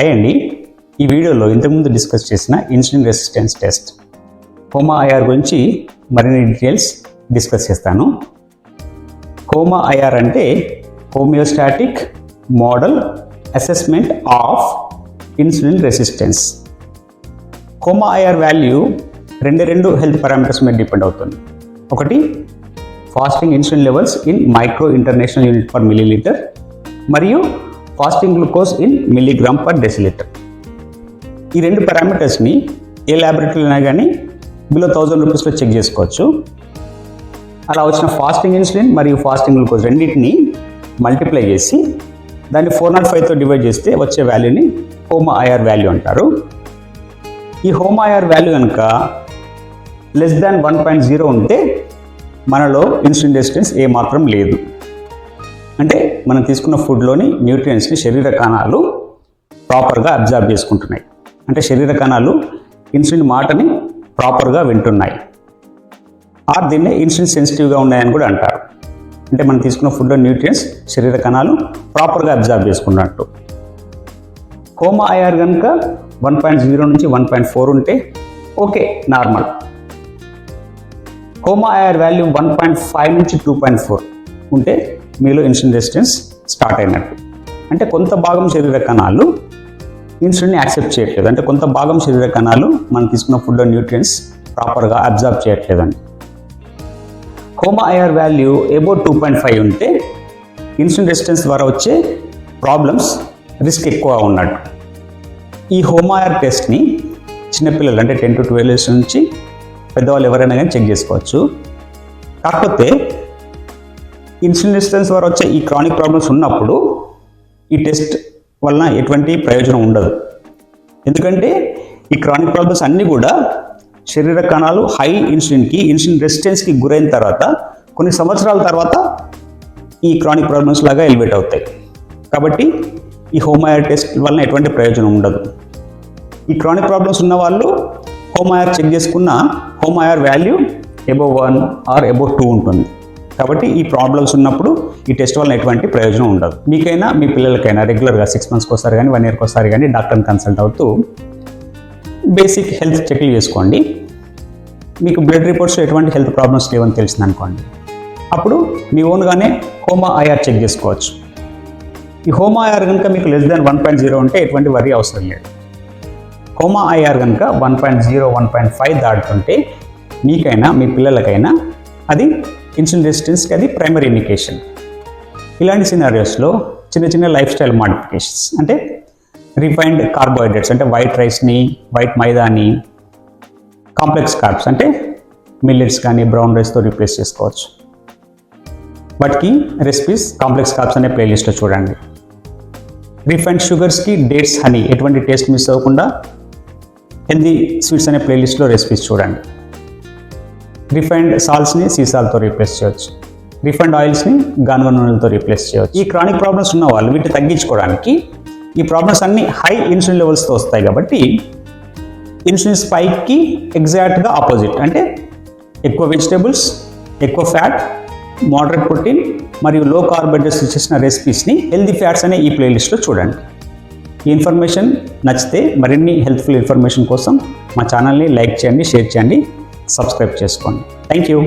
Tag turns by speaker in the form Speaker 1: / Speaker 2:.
Speaker 1: Hi అండి. ఈ వీడియోలో ఇంతకుముందు డిస్కస్ చేసిన insulin resistance test. HOMA IR గురించి మరిన్ని డీటెయిల్స్ డిస్కస్ చేస్తాను. కోమా ఐఆర్ అంటే homeostatic model assessment of insulin resistance. HOMA IR value రెండు రెండు హెల్త్ పారామీటర్స్ మీద డిపెండ్ అవుతుంది. ఒకటి fasting insulin levels in micro international unit per millilitre మరియు fasting glucose in milligram per decilitre. ఈ రెండు పారామీటర్స్ని ఏ ల్యాబొరేటరీలో అయినా కానీ బిలో థౌజండ్ రూపీస్లో చెక్ చేసుకోవచ్చు. అలా వచ్చిన ఫాస్టింగ్ ఇన్సులిన్ మరియు ఫాస్టింగ్ గ్లూకోజ్ రెండింటిని మల్టిప్లై చేసి దాన్ని ఫోర్ నాట్ ఫైవ్తో డివైడ్ చేస్తే వచ్చే వాల్యూని హోమా ఐఆర్ వాల్యూ అంటారు. ఈ హోమా ఐఆర్ వాల్యూ కనుక less than one point zero ఉంటే మనలో ఇన్సులిన్ రెసిస్టెన్స్ ఏమాత్రం లేదు. అంటే మనం తీసుకున్న ఫుడ్లోని న్యూట్రియంట్స్ని శరీర కణాలు ప్రాపర్గా అబ్జర్వ్ చేసుకుంటున్నాయి. అంటే శరీర కణాలు ఇన్సులిన్ మాటని ప్రాపర్గా వింటున్నాయి. ఆర్ దీన్నే ఇన్సులిన్ సెన్సిటివ్గా ఉన్నాయని కూడా అంటారు. అంటే మనం తీసుకున్న ఫుడ్లో న్యూట్రియంట్స్ శరీర కణాలు ప్రాపర్గా అబ్జర్వ్ చేసుకున్నట్టు. కోమా ఐఆర్ కనుక వన్ పాయింట్ జీరో నుంచి వన్ పాయింట్ ఫోర్ ఉంటే okay normal. HOMA IR value one point five నుంచి టూ పాయింట్ ఫోర్ ఉంటే మీలో ఇన్సులిన్ రెసిస్టెన్స్ స్టార్ట్ అయినట్టు. అంటే కొంత భాగం శరీర కణాలు ఇన్సులిన్ని యాక్సెప్ట్ చేయట్లేదు. అంటే కొంత భాగం శరీర కణాలు మనం తీసుకున్న ఫుడ్లో న్యూట్రియన్స్ ప్రాపర్గా అబ్జర్వ్ చేయట్లేదండి. HOMA IR value above two point five ఉంటే ఇన్సులిన్ రెసిస్టెన్స్ ద్వారా వచ్చే ప్రాబ్లమ్స్ రిస్క్ ఎక్కువ ఉన్నట్టు. ఈ హోమాయర్ టెస్ట్ని చిన్నపిల్లలు అంటే టెన్ టు ట్వెల్వ్ ఇయర్స్ నుంచి పెద్దవాళ్ళు ఎవరైనా కానీ చెక్ చేసుకోవచ్చు. కాకపోతే ఇన్సులిన్ రెసిస్టెన్స్ వారు వచ్చే ఈ క్రానిక్ ప్రాబ్లమ్స్ ఉన్నప్పుడు ఈ టెస్ట్ వలన ఎటువంటి ప్రయోజనం ఉండదు. ఎందుకంటే ఈ క్రానిక్ ప్రాబ్లమ్స్ అన్నీ కూడా శరీర కణాలు హై ఇన్సులిన్కి ఇన్సులిన్ రెసిస్టెన్స్కి గురైన తర్వాత కొన్ని సంవత్సరాల తర్వాత ఈ క్రానిక్ ప్రాబ్లమ్స్ లాగా ఎలివేట్ అవుతాయి. కాబట్టి ఈ హోమోయర్ టెస్ట్ వలన ఎటువంటి ప్రయోజనం ఉండదు. ఈ క్రానిక్ ప్రాబ్లమ్స్ ఉన్న వాళ్ళు హోమోయర్ చెక్ చేసుకున్న HOMA IR value above one or above two ఉంటుంది. కాబట్టి ఈ ప్రాబ్లమ్స్ ఉన్నప్పుడు ఈ టెస్ట్ వల్ల ఎటువంటి ప్రయోజనం ఉండదు. మీకైనా మీ పిల్లలకైనా రెగ్యులర్గా సిక్స్ మంత్స్కి ఒకసారి కానీ వన్ ఇయర్కి ఒకసారి కానీ డాక్టర్ని కన్సల్ట్ అవుతూ బేసిక్ హెల్త్ చెక్లు చేసుకోండి. మీకు బ్లడ్ రిపోర్ట్స్లో ఎటువంటి హెల్త్ ప్రాబ్లమ్స్ లేవని తెలిసింది అనుకోండి అప్పుడు మీ ఓన్గానే హోమా ఐఆర్ చెక్ చేసుకోవచ్చు. ఈ హోమా ఐఆర్ కనుక మీకు less than one point zero ఉంటే ఎటువంటి వరి అవసరం లేదు. హోమా ఐఆర్ కనుక one point zero one point five దాటుతుంటే మీకైనా మీ పిల్లలకైనా అది ఇన్సులిన్ రెసిస్టెన్స్కి అది ప్రైమరీ ఇండికేషన్. ఇలాంటి సినారియోస్లో చిన్న చిన్న లైఫ్ స్టైల్ మాడిఫికేషన్స్ అంటే రిఫైన్డ్ కార్బోహైడ్రేట్స్ అంటే వైట్ రైస్ని వైట్ మైదాని కాంప్లెక్స్ కార్బ్స్ అంటే మిల్లెట్స్ కానీ బ్రౌన్ రైస్తో రీప్లేస్ చేసుకోవచ్చు. వాటికి రెసిపీస్ కాంప్లెక్స్ కార్బ్స్ అనే ప్లేలిస్ట్లో చూడండి. రిఫైన్డ్ షుగర్స్కి డేట్స్ హనీ ఎటువంటి టేస్ట్ మిస్ అవ్వకుండా హెల్దీ స్వీట్స్ అనే ప్లేలిస్ట్లో రెసిపీస్ చూడండి. రిఫైన్డ్ సాల్ట్స్ని సీసాలతో రీప్లేస్ చేయొచ్చు. రిఫైన్డ్ ఆయిల్స్ని గానుగ నూనెలతో రీప్లేస్ చేయవచ్చు ఈ క్రానిక్ ప్రాబ్లమ్స్ ఉన్న వాళ్ళు వీటిని తగ్గించుకోవడానికి ఈ ప్రాబ్లమ్స్ అన్ని హై ఇన్సులిన్ లెవెల్స్తో వస్తాయి కాబట్టి ఇన్సులిన్ స్పైక్కి ఎగ్జాక్ట్గా ఆపోజిట్ అంటే ఎక్కువ వెజిటేబుల్స్ ఎక్కువ ఫ్యాట్ మోడరేట్ ప్రోటీన్ మరియు లో కార్బోహైడ్రేట్స్ చేసిన రెసిపీస్ని హెల్దీ ఫ్యాట్స్ అనే ఈ ప్లేలిస్ట్లో చూడండి. ఈ ఇన్ఫర్మేషన్ నచ్చితే మరిన్ని హెల్త్ఫుల్ ఇన్ఫర్మేషన్ కోసం మా ఛానల్ని లైక్ చేయండి షేర్ చేయండి. సబ్స్క్రైబ్ చేసుకోండి థ్యాంక్ యూ